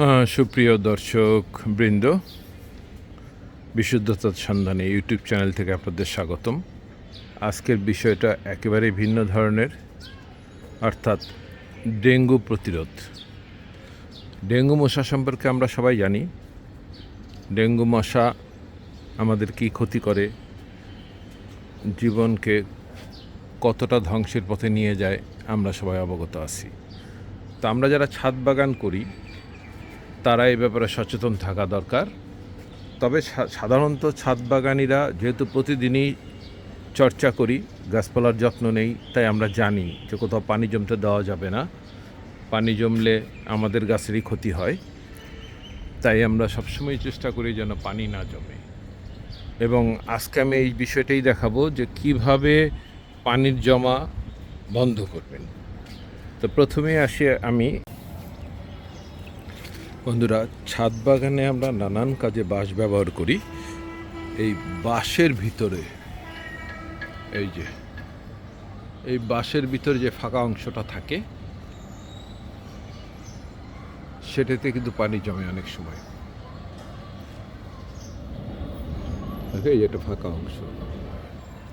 হ্যাঁ, সুপ্রিয় দর্শক বৃন্দ বিশুদ্ধতার সন্ধানে ইউটিউব চ্যানেল থেকে আপনাদের স্বাগতম। আজকের বিষয়টা একেবারেই ভিন্ন ধরনের অর্থাৎ ডেঙ্গু প্রতিরোধ। ডেঙ্গু মশা সম্পর্কে আমরা সবাই জানি। ডেঙ্গু মশা আমাদের কি ক্ষতি করে? জীবনকে কতটা ধ্বংসের পথে নিয়ে যায়? আমরা সবাই অবগত আছি। তো আমরা যারা ছাদ বাগান করি তারা এই ব্যাপারে সচেতন থাকা দরকার। তবে সাধারণত ছাদ বাগানিরা যেহেতু প্রতিদিনই চর্চা করি, গাছপালার যত্ন নেই, তাই আমরা জানি যে কোথাও পানি জমতে দেওয়া যাবে না। পানি জমলে আমাদের গাছেরই ক্ষতি হয়। তাই আমরা সবসময় চেষ্টা করি যেন পানি না জমে। এবং আজকে আমি এই বিষয়টাই দেখাবো যে কীভাবে পানির জমা বন্ধ করবেন। তো প্রথমে আসি আমি বন্ধুরা, ছাদ বাগানে আমরা নানান কাজে বাঁশ ব্যবহার করি। এই বাঁশের ভিতরে, এই যে, এই বাঁশের ভিতরে যে ফাঁকা অংশটা থাকে, সেটাতে কিন্তু পানি জমে অনেক সময়। এই যে ফাঁকা অংশ।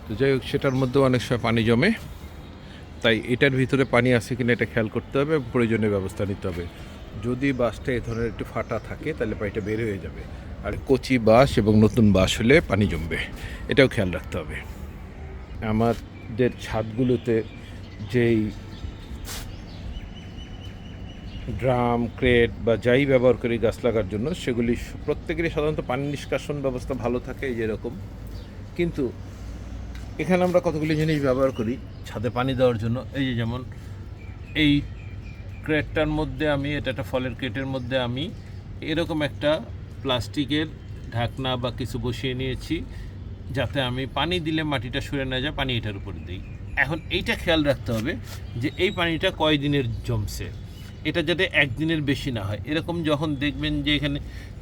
তো যাই হোক, সেটার মধ্যেও অনেক সময় পানি জমে। তাই এটার ভিতরে পানি আছে কিনা এটা খেয়াল করতে হবে প্রয়োজনীয় ব্যবস্থা নিতে হবে। যদি বাসটা এ ধরনের একটু ফাটা থাকে, তাহলে পানিটা বের হয়ে যাবে। আর কচি বাঁশ এবং নতুন বাঁশ হলে পানি জমবে। এটাও খেয়াল রাখতে হবে। আমাদের ছাদগুলোতে যেই ড্রাম, ক্রেট বা যাই ব্যবহার করি গাছ লাগার জন্য, সেগুলি প্রত্যেকেরই সাধারণত পানি নিষ্কাশন ব্যবস্থা ভালো থাকে যেরকম কিন্তু এখানে আমরা কতগুলি জিনিস ব্যবহার করি ছাদে পানি দেওয়ার জন্য? এই যে যেমন এই ক্রেটটার মধ্যে আমি, এটা একটা ফলের ক্রেটের মধ্যে আমি এরকম একটা প্লাস্টিকের ঢাকনা বা কিছু বসিয়ে নিয়েছি, যাতে আমি পানি দিলে মাটিটা সরে না যায়, পানি এটার উপরে দিই। এখন এইটা খেয়াল রাখতে হবে যে এই পানিটা কয় দিনের জমছে? এটা যাতে একদিনের বেশি না হয়। এরকম যখন দেখবেন যে এখানে,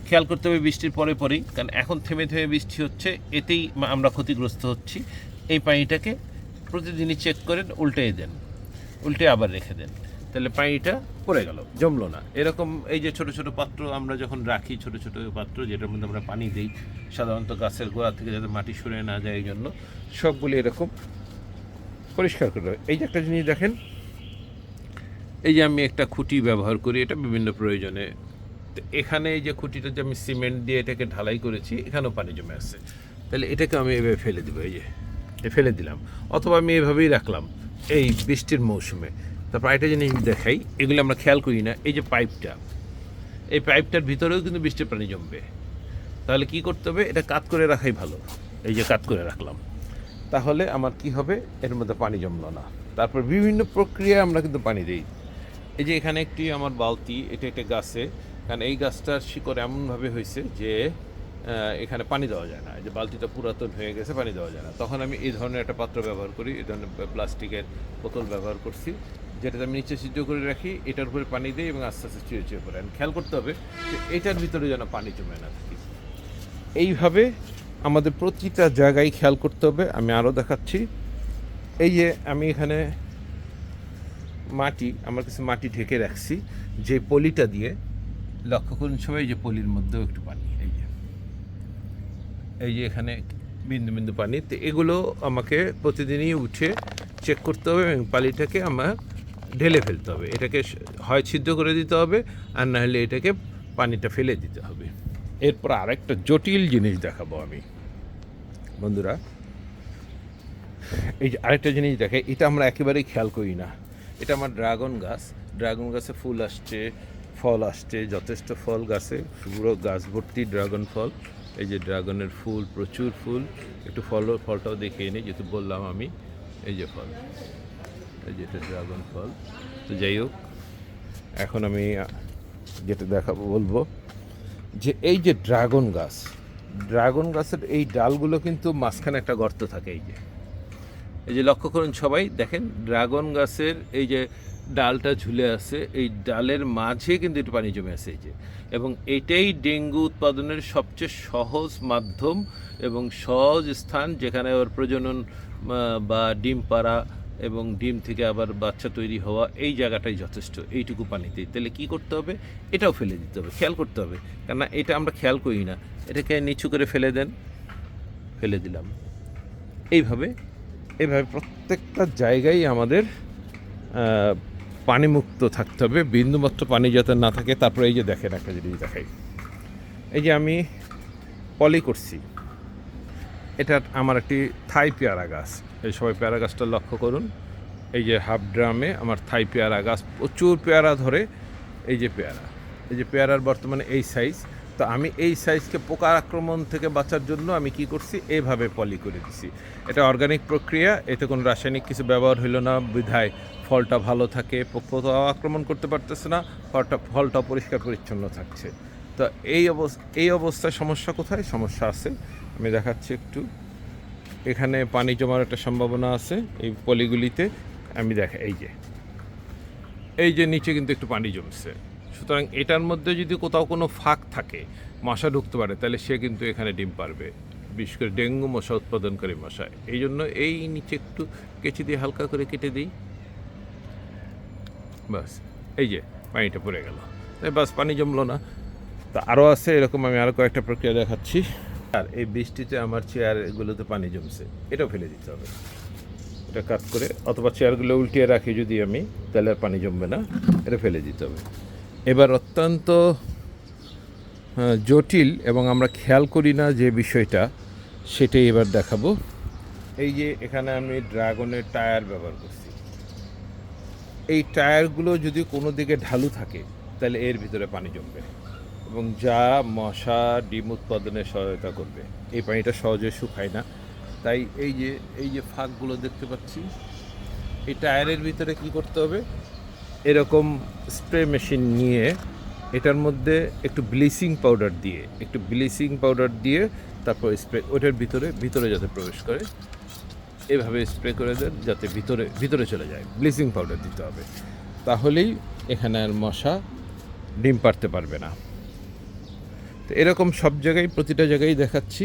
খেয়াল করতে হবে বৃষ্টির পরে পরেই, কারণ এখন থেমে থেমে বৃষ্টি হচ্ছে, এতেই আমরা ক্ষতিগ্রস্ত হচ্ছি। এই পানিটাকে প্রতিদিনই চেক করেন, উল্টে দেন, উল্টে আবার রেখে দেন। তাহলে পানিটা পড়ে গেল, জমলো না। এরকম এই যে ছোট ছোট পাত্র আমরা যখন রাখি, ছোট ছোট পাত্র, যেটার মধ্যে আমরা পানি দিই, সাধারণত গাছের গোড়া থেকে যাতে মাটি সরে না যায় এই জন্য, সবগুলি এরকম পরিষ্কার করে এই যে একটা জিনিস দেখেন, এই যে আমি একটা খুঁটি ব্যবহার করি, এটা বিভিন্ন প্রয়োজনে। এখানে এই যে খুঁটিটা যে আমি সিমেন্ট দিয়ে এটাকে ঢালাই করেছি, এখানেও পানি জমে আসছে তাহলে এটাকে আমি এভাবে ফেলে দেবো, এই যে ফেলে দিলাম। অথবা আমি এভাবেই রাখলাম, এই বৃষ্টির মৌসুমে। তারপর একটা জিনিস দেখাই এগুলো আমরা খেয়াল করি না। এই যে পাইপটা, এই পাইপটার ভিতরেও কিন্তু বৃষ্টির পানি জমবে। তাহলে কি করতে হবে? এটা কাত করে রাখাই ভালো। এই যে কাত করে রাখলাম। তাহলে আমার কি হবে? এর মধ্যে পানি জমলো না। তারপর বিভিন্ন প্রক্রিয়ায় আমরা কিন্তু পানি দিই। এই যে এখানে একটি আমার বালতি, এটা একটা গাছে। কারণ এই গাছটার শিকড় এমনভাবে হয়েছে যে এখানে পানি দেওয়া যায় না। যে বালতিটা পুরাতন হয়ে গেছে, পানি দেওয়া যায় না। তখন আমি এই ধরনের একটা পাত্র ব্যবহার করি। এই ধরনের প্লাস্টিকের বোতল ব্যবহার করছি। যেটাতে আমি নিচে সিদ্ধ করে রাখি, এটার উপরে পানি দিই এবং আস্তে আস্তে চুয়ে চুয়ে পড়ে। খেয়াল করতে হবে যে এটার ভিতরে যেন পানি জমে না থাকে। এইভাবে আমাদের প্রতিটা জায়গায় খেয়াল করতে হবে। আমি আরও দেখাচ্ছি। এই যে আমি এখানে মাটি, আমার কাছে মাটি ঢেকে রাখছি। যে পলিটা দিয়ে, লক্ষ্য করুন সবাই যে পলির মধ্যেও একটু পানি। এই যে এই যে এখানে বিন্দু বিন্দু পানি। তো এগুলো আমাকে প্রতিদিনই উঠে চেক করতে হবে এবং পালিটাকে আমার ঢেলে ফেলতে হবে। এটাকে হয় ছিদ্র করে দিতে হবে আর না হলে এটাকে পানিটা ফেলে দিতে হবে। এরপর আরেকটা জটিল জিনিস দেখাবো আমি। বন্ধুরা, এই যে আরেকটা জিনিস দেখে, এটা আমরা একেবারেই খেয়াল করি না। এটা আমার ড্রাগন গাছ। ড্রাগন গাছে ফুল আসছে, ফল আসছে, যথেষ্ট ফল গাছে, পুরো গাছ ভর্তি ড্রাগন ফল। এই যে ড্রাগনের ফুল, প্রচুর ফুল। একটু ফল, ফলটাও দেখিয়ে নিই যেহেতু বললাম আমি, এই যে ফল। এই যে ড্রাগন ফল তো যাই হোক, এখন আমি যেটা দেখাবো, বলব যে এই যে ড্রাগন গাছ ড্রাগন গাছের এই ডালগুলো কিন্তু মাঝখানে একটা গর্ত থাকে এই যে। এই যে লক্ষ্য করুন সবাই, দেখেন ড্রাগন গাছের এই যে ডালটা ঝুলে আছে, এই ডালের মাঝে কিন্তু একটু পানি জমে আছে এই যে। এবং এটাই ডেঙ্গু উৎপাদনের সবচেয়ে সহজ মাধ্যম এবং সহজ স্থান যেখানে ওর প্রজনন বা ডিম পাড়া এবং ডিম থেকে আবার বাচ্চা তৈরি হওয়া এই জায়গাটাই যথেষ্ট। এইটুকু পানিতেই। তাহলে কি করতে হবে? এটাও ফেলে দিতে হবে। খেয়াল করতে হবে। কেননা এটা আমরা খেয়াল করি না। এটাকে নিচু করে ফেলে দেন। ফেলে দিলাম। এইভাবে এইভাবে প্রত্যেকটা জায়গায় আমাদের পানিমুক্ত থাকতে হবে। বিন্দুমাত্র পানি যাতে না থাকে। তারপরে এই যে দেখেন একটা জিনিস দেখাই। এই যে আমি পলি করছি। এটা আমার একটি থাই পেয়ারা গাছ। এই সবাই পেয়ারা গাছটা লক্ষ্য করুন। এই যে হাফ ড্রামে আমার থাই পেয়ারা গাছ, প্রচুর পেয়ারা ধরে এই যে পেয়ারা। এই যে পেয়ারার বর্তমানে এই সাইজ তো আমি এই সাইজকে পোকার আক্রমণ থেকে বাঁচার জন্য আমি কি করছি? এইভাবে পলি করে দিছি। এটা অর্গানিক প্রক্রিয়া, এতে কোনো রাসায়নিক কিছু ব্যবহার হইল না। বিধায় ফলটা ভালো থাকে পোকা আক্রমণ করতে পারতেছে না, ফলটা ফলটা পরিষ্কার পরিচ্ছন্ন থাকছে। তো এই অবস্থা এই অবস্থায় সমস্যা কোথায়? সমস্যা আছে। আমি দেখাচ্ছি একটু। এখানে পানি জমার একটা সম্ভাবনা আছে এই পলিগুলিতে। আমি দেখা, এই যে। এই যে নিচে কিন্তু একটু পানি জমছে। সুতরাং এটার মধ্যে যদি কোথাও কোনো ফাঁক থাকে, মশা ঢুকতে পারে, তাহলে সে কিন্তু এখানে ডিম পারবে। বিশেষ করে ডেঙ্গু মশা উৎপাদনকারী মশা। এই জন্য এই নিচে একটু কেচি দিয়ে হালকা করে কেটে দিই। বাস, এই যে, পানিটা পড়ে গেল। তাই বাস, পানি জমলো না। তা আরও আছে, এরকম আমি আরও কয়েকটা প্রক্রিয়া দেখাচ্ছি। আর এই বৃষ্টিতে আমার চেয়ার চেয়ারগুলোতে পানি জমছে, এটাও ফেলে দিতে হবে। এটা কাট করে, অথবা চেয়ারগুলো উল্টিয়ে রাখি যদি আমি, তাহলে আর পানি জমবে না, এটা ফেলে দিতে হবে। এবার অত্যন্ত জটিল এবং আমরা খেয়াল করি না যে বিষয়টা, সেটাই এবার দেখাবো। এই যে এখানে আমি ড্রাগনের টায়ার ব্যবহার করছি। এই টায়ারগুলো যদি কোনো দিকে ঢালু থাকে, তাহলে এর ভিতরে পানি জমবে এবং যা মশা, ডিম উৎপাদনে সহায়তা করবে। এই পানিটা সহজে শুকায় না। তাই এই যে এই যে ফাঁকগুলো দেখতে পাচ্ছি, এই টায়ারের ভিতরে কি করতে হবে? এরকম স্প্রে মেশিন নিয়ে এটার মধ্যে একটু ব্লিচিং পাউডার দিয়ে, একটু ব্লিচিং পাউডার দিয়ে তারপর স্প্রে, ওটার ভিতরে ভিতরে যাতে প্রবেশ করে, এভাবে স্প্রে করে দেন যাতে ভিতরে ভিতরে চলে যায়। ব্লিচিং পাউডার দিতে হবে। তাহলেই এখানে আর মশা ডিম পারতে পারবে না। তো এরকম সব জায়গায়, প্রতিটা জায়গায় দেখাচ্ছি।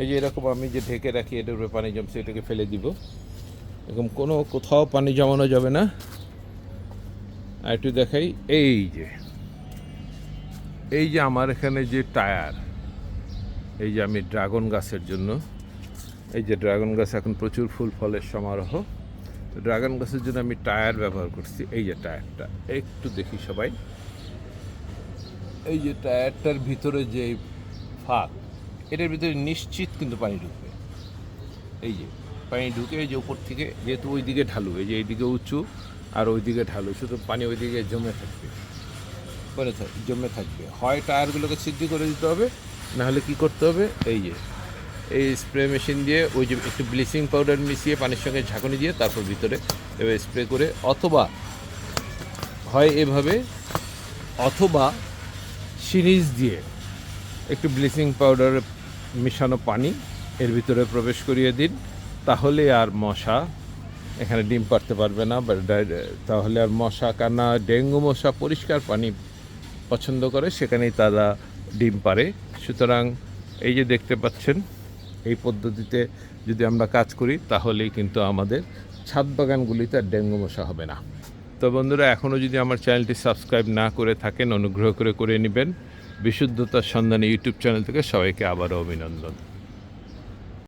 এই যে এরকম আমি যে ঢেকে রাখি, এটার উপরে পানি জমছে, এটাকে ফেলে দিব। এরকম কোনো কোথাও পানি জমানো যাবে না। আর একটু দেখাই, এই যে এই যে আমার এখানে যে টায়ার, এই যে আমি ড্রাগন গাছের জন্য, এই যে ড্রাগন গাছ এখন প্রচুর ফুল ফলের সমারোহ। তো ড্রাগন গাছের জন্য আমি টায়ার ব্যবহার করছি, এই যে টায়ারটা, একটু দেখি সবাই। এই যে টায়ারটার ভিতরে যে ফাঁক, এটার ভিতরে নিশ্চিত কিন্তু পানি ঢুকবে। এই যে, পানি ঢুকে এই যে উপর থেকে, যেহেতু ওই দিকে ঢালু, এই যে এইদিকে উঁচু আর ওইদিকে ঢালু, শুধু পানি ওইদিকে জমে থাকবে। পরে জমে থাকবে। হয় টায়ারগুলোকে সিদ্ধ করে দিতে হবে নাহলে কি করতে হবে? এই যে, এই স্প্রে মেশিন দিয়ে ওই যে একটু ব্লিচিং পাউডার মিশিয়ে পানির সঙ্গে ঝাঁকুনি দিয়ে তারপর ভিতরে এবার স্প্রে করে, অথবা হয় এভাবে, অথবা সিরিজ দিয়ে একটু ব্লিচিং পাউডার মেশানো পানি এর ভিতরে প্রবেশ করিয়ে দিন, তাহলে আর মশা এখানে ডিম পারতে পারবে না তাহলে আর মশা কান্না ডেঙ্গু মশা পরিষ্কার পানি পছন্দ করে, সেখানেই তারা ডিম পারে সুতরাং এই যে দেখতে পাচ্ছেন, এই পদ্ধতিতে যদি আমরা কাজ করি, তাহলেই কিন্তু আমাদের ছাদ বাগানগুলিতে আর ডেঙ্গু মশা হবে না। তো বন্ধুরা এখনও যদি আমার চ্যানেলটি সাবস্ক্রাইব না করে থাকেন, অনুগ্রহ করে করে নেবেন। বিশুদ্ধতার সন্ধানে ইউটিউব চ্যানেল থেকে সবাইকে আবারও অভিনন্দন।